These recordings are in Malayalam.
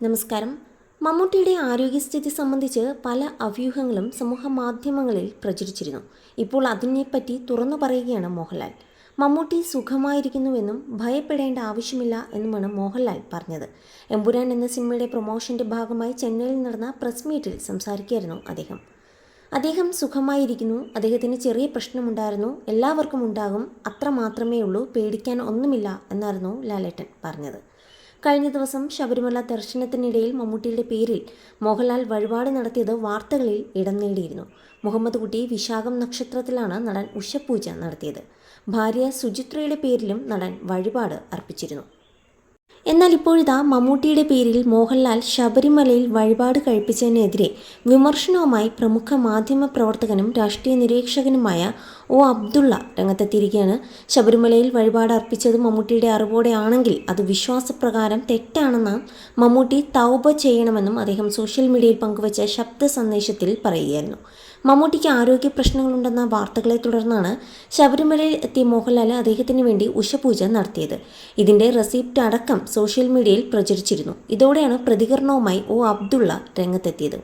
നമസ്കാരം. മമ്മൂട്ടിയുടെ ആരോഗ്യസ്ഥിതി സംബന്ധിച്ച് പല അവ്യൂഹങ്ങളും സമൂഹ മാധ്യമങ്ങളിൽ പ്രചരിച്ചിരുന്നു. ഇപ്പോൾ അതിനെപ്പറ്റി തുറന്നു പറയുകയാണ് മോഹൻലാൽ. മമ്മൂട്ടി സുഖമായിരിക്കുന്നുവെന്നും ഭയപ്പെടേണ്ട ആവശ്യമില്ല എന്നുമാണ് മോഹൻലാൽ പറഞ്ഞത്. എമ്പുരാൻ എന്ന സിനിമയുടെ പ്രൊമോഷന്റെ ഭാഗമായി ചെന്നൈയിൽ നടന്ന പ്രസ് മീറ്റിൽ സംസാരിക്കുകയായിരുന്നു അദ്ദേഹം. അദ്ദേഹം സുഖമായിരിക്കുന്നു അദ്ദേഹത്തിന് ചെറിയ പ്രശ്നമുണ്ടായിരുന്നു എല്ലാവർക്കും ഉണ്ടാകും അത്ര മാത്രമേ ഉള്ളൂ പേടിക്കാൻ ഒന്നുമില്ല എന്നായിരുന്നു ലാലേട്ടൻ പറഞ്ഞത്. കഴിഞ്ഞ ദിവസം ശബരിമല ദർശനത്തിനിടയിൽ മമ്മൂട്ടിയുടെ പേരിൽ മോഹൻലാൽ വഴിപാട് നടത്തിയത് വാർത്തകളിൽ ഇടം നേടിയിരുന്നു. മുഹമ്മദ് കുട്ടി വിശാഖം നക്ഷത്രത്തിലാണ് നടൻ ഉഷപൂജ നടത്തിയത്. ഭാര്യ സുചിത്രയുടെ പേരിലും നടൻ വഴിപാട് അർപ്പിച്ചിരുന്നു. എന്നാൽ ഇപ്പോഴിതാ മമ്മൂട്ടിയുടെ പേരിൽ മോഹൻലാൽ ശബരിമലയിൽ വഴിപാട് കഴിപ്പിച്ചതിനെതിരെ വിമർശനവുമായി പ്രമുഖ മാധ്യമ പ്രവർത്തകനും രാഷ്ട്രീയ നിരീക്ഷകനുമായ ഒ അബ്ദുള്ള രംഗത്തെത്തിയിരിക്കുകയാണ്. ശബരിമലയിൽ വഴിപാട് അർപ്പിച്ചത് മമ്മൂട്ടിയുടെ അറിവോടെയാണെങ്കിൽ അത് വിശ്വാസപ്രകാരം തെറ്റാണെന്ന് മമ്മൂട്ടി തൗബ ചെയ്യണമെന്നും അദ്ദേഹം സോഷ്യൽ മീഡിയയിൽ പങ്കുവച്ച ശബ്ദ സന്ദേശത്തിൽ പറയുകയായിരുന്നു. മമ്മൂട്ടിക്ക് ആരോഗ്യ പ്രശ്നങ്ങളുണ്ടെന്ന വാർത്തകളെ തുടർന്നാണ് ശബരിമലയിൽ എത്തിയ മോഹൻലാൽ അദ്ദേഹത്തിന് വേണ്ടി ഉഷപൂജ നടത്തിയത്. ഇതിന്റെ റെസിപ്റ്റ് അടക്കം സോഷ്യൽ മീഡിയയിൽ പ്രചരിച്ചിരുന്നു. ഇതോടെയാണ് പ്രതികരണവുമായി ഒ അബ്ദുള്ള രംഗത്തെത്തിയത്.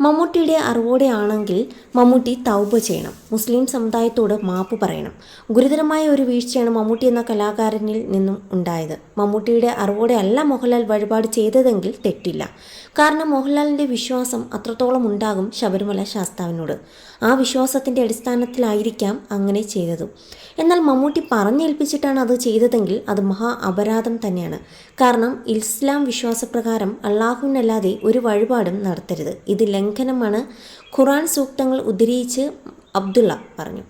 മമ്മൂട്ടിയുടെ അറിവോടെ ആണെങ്കിൽ മമ്മൂട്ടി തൗബ ചെയ്യണം. മുസ്ലിം സമുദായത്തോട് മാപ്പ് പറയണം. ഗുരുതരമായ ഒരു വീഴ്ചയാണ് മമ്മൂട്ടി എന്ന കലാകാരനിൽ നിന്നും ഉണ്ടായത്. മമ്മൂട്ടിയുടെ അറിവോടെ അല്ല മോഹൻലാൽ വഴിപാട് ചെയ്തതെങ്കിൽ തെറ്റില്ല. കാരണം മോഹൻലാലിന്റെ വിശ്വാസം അത്രത്തോളം ഉണ്ടാകും ശബരിമല ശാസ്താവിനോട്. ആ വിശ്വാസത്തിന്റെ അടിസ്ഥാനത്തിലായിരിക്കാം അങ്ങനെ ചെയ്തതും. എന്നാൽ മമ്മൂട്ടി പറഞ്ഞേൽപ്പിച്ചിട്ടാണ് അത് ചെയ്തതെങ്കിൽ അത് മഹാ അപരാധം തന്നെയാണ്. കാരണം ഇസ്ലാം വിശ്വാസപ്രകാരം അള്ളാഹുവിനല്ലാതെ ഒരു വഴിപാടും നടത്തരുത്. ഇത് ലംഘനമാണ്. ഖുറാൻ സൂക്തങ്ങൾ ഉദ്ധരിച്ച് അബ്ദുള്ള പറഞ്ഞു.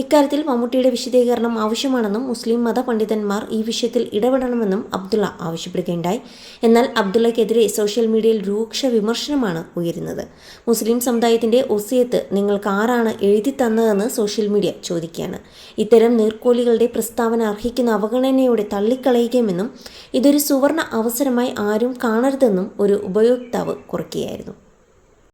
ഇക്കാര്യത്തിൽ മമ്മൂട്ടിയുടെ വിശദീകരണം ആവശ്യമാണെന്നും മുസ്ലിം മതപണ്ഡിതന്മാർ ഈ വിഷയത്തിൽ ഇടപെടണമെന്നും അബ്ദുള്ള ആവശ്യപ്പെടുകയുണ്ടായി. എന്നാൽ അബ്ദുള്ളയ്ക്കെതിരെ സോഷ്യൽ മീഡിയയിൽ രൂക്ഷ വിമർശനമാണ് ഉയരുന്നത്. മുസ്ലിം സമുദായത്തിന്റെ ഒസിയത്ത് നിങ്ങൾക്ക് ആരാണ് എഴുതി തന്നതെന്ന് സോഷ്യൽ മീഡിയ ചോദിക്കുകയാണ്. ഇത്തരം നീർക്കോലികളുടെ പ്രസ്താവന അർഹിക്കുന്ന അവഗണനയോടെ തള്ളിക്കളയുകയുമെന്നും ഇതൊരു സുവർണ അവസരമായി ആരും കാണരുതെന്നും ഒരു ഉപയോക്താവ് കുറിക്കുകയായിരുന്നു.